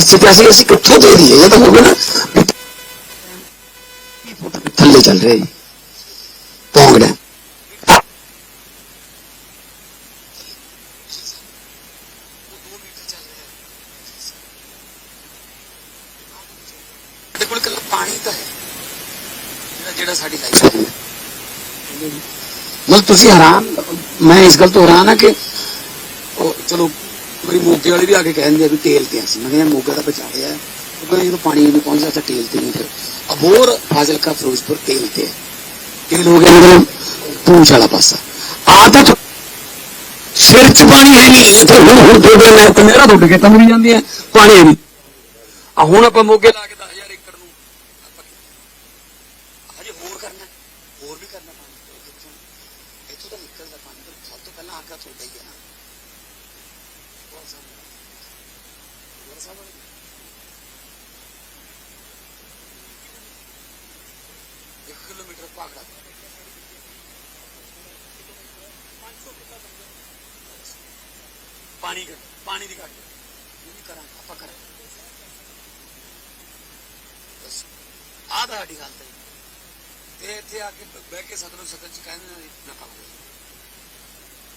ਪਿੱਛੇ ਤੇ ਅਸੀਂ ਅਸੀਂ ਕਿੱਥੋਂ ਦੇ ਦਈਏ ਇਹ ਤਾਂ ਹੋਵੇ ਨਾ ਵੀ ਥੱਲੇ ਚੱਲ ਰਿਹਾ ਜੀ ਪੌਂਗ ਡੈਮ ਸਾਡੇ ਕੋਲ ਇਕੱਲਾ ਪਾਣੀ ਤਾਂ ਹੈ ਜਿਹੜਾ ਜਿਹੜਾ ਸਾਡੀ ਲਾਈਫ ਹੈ ਮਤਲਬ ਤੁਸੀਂ ਹੈਰਾਨ ਮੈਂ ਇਸ ਗੱਲ ਤੋਂ ਹੈਰਾਨ ਆ ਕਿ ਉਹ ਚਲੋ ਮੇਰੀ ਮੋਗੇ ਵਾਲੇ ਵੀ ਆ ਕੇ ਕਹਿੰਦੇ ਆ ਵੀ ਟੇਲ ਤੇ ਅਸੀਂ ਮੈਂ ਕਿਹਾ ਮੋਗਾ ਦਾ ਬਚਾ ਰਿਹਾ ਕਿਉਂਕਿ ਜਦੋਂ ਪਾਣੀ ਨਹੀਂ ਪਹੁੰਚਦਾ ਤਾਂ ਟੇਲ ਤੇ ਨਹੀਂ ਫਿਰ। ਅਬੋਰ ਫਾਜ਼ਿਲਕਾ, ਫਿਰੋਜ਼ਪੁਰ ਟੇਲ ਤੇ ਹੈ। ਹੋ ਗਿਆ ਮਤਲਬ ਪੂੰਛ ਵਾਲਾ ਪਾਸਾ। ਆ ਸਿਰ ਚ ਪਾਣੀ ਹੈ ਨਹੀਂ ਇੱਥੇ ਹੁਣ ਹੁਣ ਦੋ ਦਿਨ ਤੇ ਮੇਰਾ ਟੁੱਟ ਕੇ ਤਾਂ ਮਰੀ ਜਾਂਦੀ ਪਾਣੀ ਹੈ ਨਹੀਂ। ਆ ਹੁਣ ਆਪਾਂ ਮੋਗੇ ਲਾ ਕੇ 10000 ਏਕੜ ਨੂੰ ਹਜੇ ਹੋਰ ਕਰਨਾ ਹੋਰ ਵੀ ਕਰਨਾ ਪਾਣੀ। ਇੱਥੋਂ ਤਾਂ ਨਿਕਲਦਾ ਪਾਣੀ। ਸਭ ਤੋਂ ਪਹਿਲਾਂ ਆਕਾ ਤੁਹਾਡਾ ਹੀ ਹੈ ਨਾ। ਹੋਰ ਸਭ ਹੋਰ ਸਭ ਇੱਕ ਕਿਲੋਮੀਟਰ ਪਾਗੜਾ ਪਾਣੀ ਘੱਟ ਪਾਣੀ ਦੀ ਘੱਟ ਇਹ ਵੀ ਕਰਾਂ ਆਪਾਂ ਕਰਾਂ ਬਸ ਆਹ ਦਾ ਸਾਡੀ ਗੱਲ ਤੇ ਇੱਥੇ ਆ ਕੇ ਬਹਿ ਕੇ ਸਤਲੁਜ ਸਤਨ ਚ ਕਹਿੰਦੇ ਨੇ ਨਾ ਕੰਮ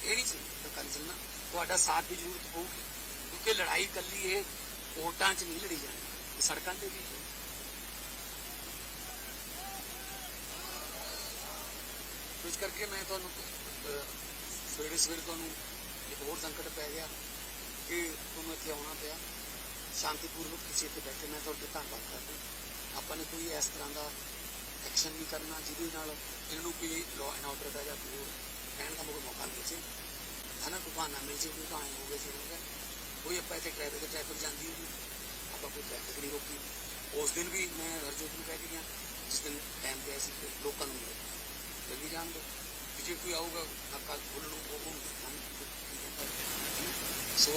ਇਹ ਨਹੀਂ ਚੱਲਣਾ ਤੁਹਾਡਾ ਸਾਥ ਦੀ ਜ਼ਰੂਰਤ ਪਊਗੀ ਕਿਉਂਕਿ ਲੜਾਈ ਕੱਲੀ ਇਹ ਕੋਰਟਾਂ 'ਚ ਨਹੀਂ ਲੜੀ ਜਾਣੀ ਸੜਕਾਂ ਤੇ ਵੀ ਇਸ ਕਰਕੇ ਮੈਂ ਤੁਹਾਨੂੰ ਸਵੇਰੇ ਸਵੇਰੇ ਤੁਹਾਨੂੰ ਇੱਕ ਹੋਰ ਸੰਕਟ ਪੈ ਗਿਆ ਕਿ ਤੁਹਾਨੂੰ ਇੱਥੇ ਆਉਣਾ ਪਿਆ। ਸ਼ਾਂਤੀਪੂਰਵਕ ਕਿਸੇ 'ਤੇ ਬੈਠੇ, ਮੈਂ ਤੁਹਾਡੇ ਧੰਨਵਾਦ ਕਰਦਾ। ਆਪਾਂ ਨੇ ਕੋਈ ਇਸ ਤਰ੍ਹਾਂ ਦਾ ਐਕਸ਼ਨ ਨਹੀਂ ਕਰਨਾ ਜਿਹਦੇ ਨਾਲ ਇਹਨਾਂ ਨੂੰ ਕੋਈ ਲਾਅ ਐਂਡ ਆਰਡਰ ਦਾ ਜਾਂ ਕੋਈ ਹੋਰ ਕਹਿਣ ਦਾ ਕੋਈ ਮੌਕਾ ਮਿਲ ਜੇ ਹਨਾ ਕੋਈ ਬਹਾਨਾ ਮਿਲ ਜੇ ਕੋਈ ਕਹਾਣੀ ਹੋਵੇ ਜੇ ਕੋਈ ਆਪਾਂ ਇੱਥੇ ਟ੍ਰੈਫਿਕ ਟ੍ਰੈਫਿਕ ਜਾਂਦੀ ਨਹੀਂ ਆਪਾਂ ਕੋਈ ਟ੍ਰੈਫਿਕ ਨਹੀਂ ਰੋਕੀ ਉਸ ਦਿਨ ਵੀ ਮੈਂ ਹਰਜੋਤ ਨੂੰ ਕਹਿ ਕੇ ਗਿਆ ਜਿਸ ਦਿਨ ਟਾਈਮ ਤੇ ਸੀ ਕਿ ਲੋਕਾਂ ਨੂੰ ਮਿਲੇ ਜਲਦੀ ਜਾਣ ਕਿ ਜੇ ਕੋਈ ਆਊਗਾ ਨਾਕਾ ਖੋਲ੍ਹਣ ਨੂੰ ਉਹ। ਸੋ